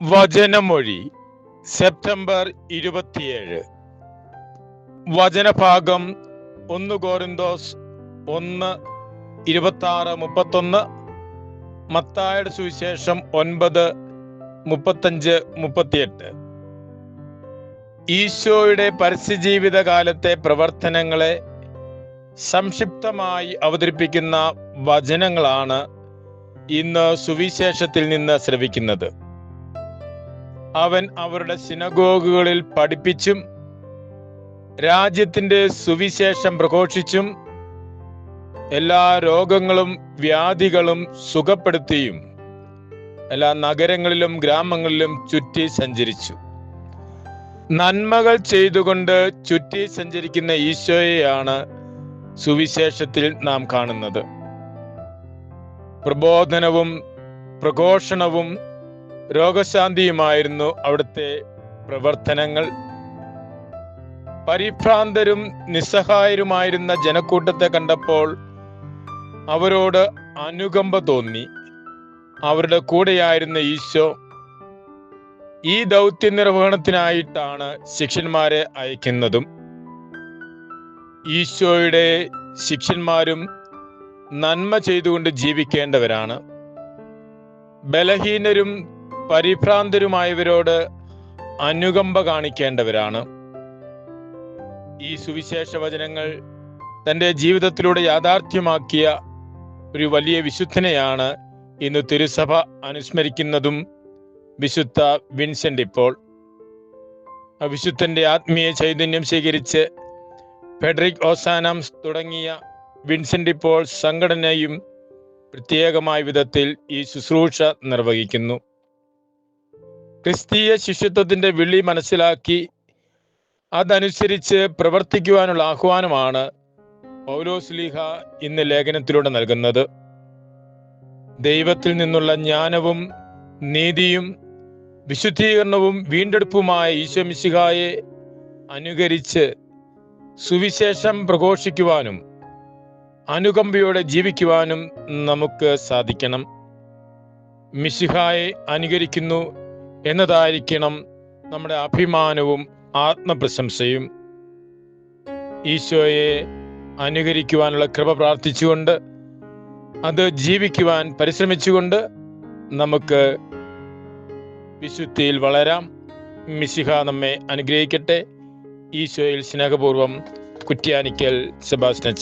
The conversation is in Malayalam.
വചനമൊഴി സെപ്റ്റംബർ ഇരുപത്തിയേഴ്. വചനഭാഗം ഒന്ന് കോരിന്തോസ് ഒന്ന് ഇരുപത്തി ആറ് മുപ്പത്തൊന്ന് മത്തായുടെ സുവിശേഷം ഒൻപത് മുപ്പത്തഞ്ച് മുപ്പത്തിയെട്ട്. ഈശോയുടെ പരസ്യജീവിത കാലത്തെ പ്രവർത്തനങ്ങളെ സംക്ഷിപ്തമായി അവതരിപ്പിക്കുന്ന വചനങ്ങളാണ് ഇന്ന് സുവിശേഷത്തിൽ നിന്ന് ശ്രവിക്കുന്നത്. അവൻ അവരുടെ സിനഗോഗുകളിൽ പഠിപ്പിച്ചും രാജ്യത്തിന്റെ സുവിശേഷം പ്രഘോഷിച്ചും എല്ലാ രോഗങ്ങളും വ്യാധികളും സുഖപ്പെടുത്തിയും എല്ലാ നഗരങ്ങളിലും ഗ്രാമങ്ങളിലും ചുറ്റി സഞ്ചരിച്ചു. നന്മകൾ ചെയ്തുകൊണ്ട് ചുറ്റി സഞ്ചരിക്കുന്ന ഈശോയെയാണ് സുവിശേഷത്തിൽ നാം കാണുന്നത്. പ്രബോധനവും പ്രഘോഷണവും രോഗശാന്തിയുമായിരുന്നു അവിടുത്തെ പ്രവർത്തനങ്ങൾ. പരിഭ്രാന്തരും നിസ്സഹായരുമായിരുന്ന ജനക്കൂട്ടത്തെ കണ്ടപ്പോൾ അവരോട് അനുകമ്പ തോന്നി. അവരുടെ കൂടെയായിരുന്ന ഈശോ ഈ ദൗത്യ നിർവഹണത്തിനായിട്ടാണ് ശിഷ്യന്മാരെ അയക്കുന്നതും. ഈശോയുടെ ശിഷ്യന്മാരും നന്മ ചെയ്തുകൊണ്ട് ജീവിക്കേണ്ടവരാണ്. ബലഹീനരും പരിഭ്രാന്തരുമായവരോട് അനുകമ്പ കാണിക്കേണ്ടവരാണ്. ഈ സുവിശേഷ വചനങ്ങൾ തന്റെ ജീവിതത്തിലൂടെ യാഥാർത്ഥ്യമാക്കിയ ഒരു വലിയ വിശുദ്ധനെയാണ് ഇന്ന് തിരുസഭ അനുസ്മരിക്കുന്നതും വിശുദ്ധ വിൻസെന്റ് ഇപ്പോൾ. വിശുദ്ധന്റെ ആത്മീയ ചൈതന്യം സ്വീകരിച്ച് ഫെഡറിക് ഓസാനംസ് തുടങ്ങിയ വിൻസെന്റ് ഇപ്പോൾ സംഘടനയും പ്രത്യേകമായ വിധത്തിൽ ഈ ശുശ്രൂഷ നിർവഹിക്കുന്നു. ക്രിസ്തീയ ശിഷ്യത്വത്തിന്റെ വിളി മനസ്സിലാക്കി അതനുസരിച്ച് പ്രവർത്തിക്കുവാനുള്ള ആഹ്വാനമാണ് പൗലോസ്ലീഹ ഇന്ന് ലേഖനത്തിലൂടെ നൽകുന്നത്. ദൈവത്തിൽ നിന്നുള്ള ജ്ഞാനവും നീതിയും വിശുദ്ധീകരണവും വീണ്ടെടുപ്പുമായ ഈശ്വമിശിഹായെ അനുകരിച്ച് സുവിശേഷം പ്രഘോഷിക്കുവാനും അനുകമ്പയോടെ ജീവിക്കുവാനും നമുക്ക് സാധിക്കണം. മിശിഹായെ അനുകരിക്കുന്നു. എന്നതായിരിക്കണം നമ്മുടെ അഭിമാനവും ആത്മപ്രശംസയും. ഈശോയെ അനുകരിക്കുവാനുള്ള കൃപ പ്രാർത്ഥിച്ചുകൊണ്ട് അത് ജീവിക്കുവാൻ പരിശ്രമിച്ചുകൊണ്ട് നമുക്ക് വിശുദ്ധിയിൽ വളരാം. മിശിഹ നമ്മെ അനുഗ്രഹിക്കട്ടെ. ഈശോയിൽ സ്നേഹപൂർവം കുറ്റ്യാനിക്കൽ സെബാസ്റ്റ്യൻ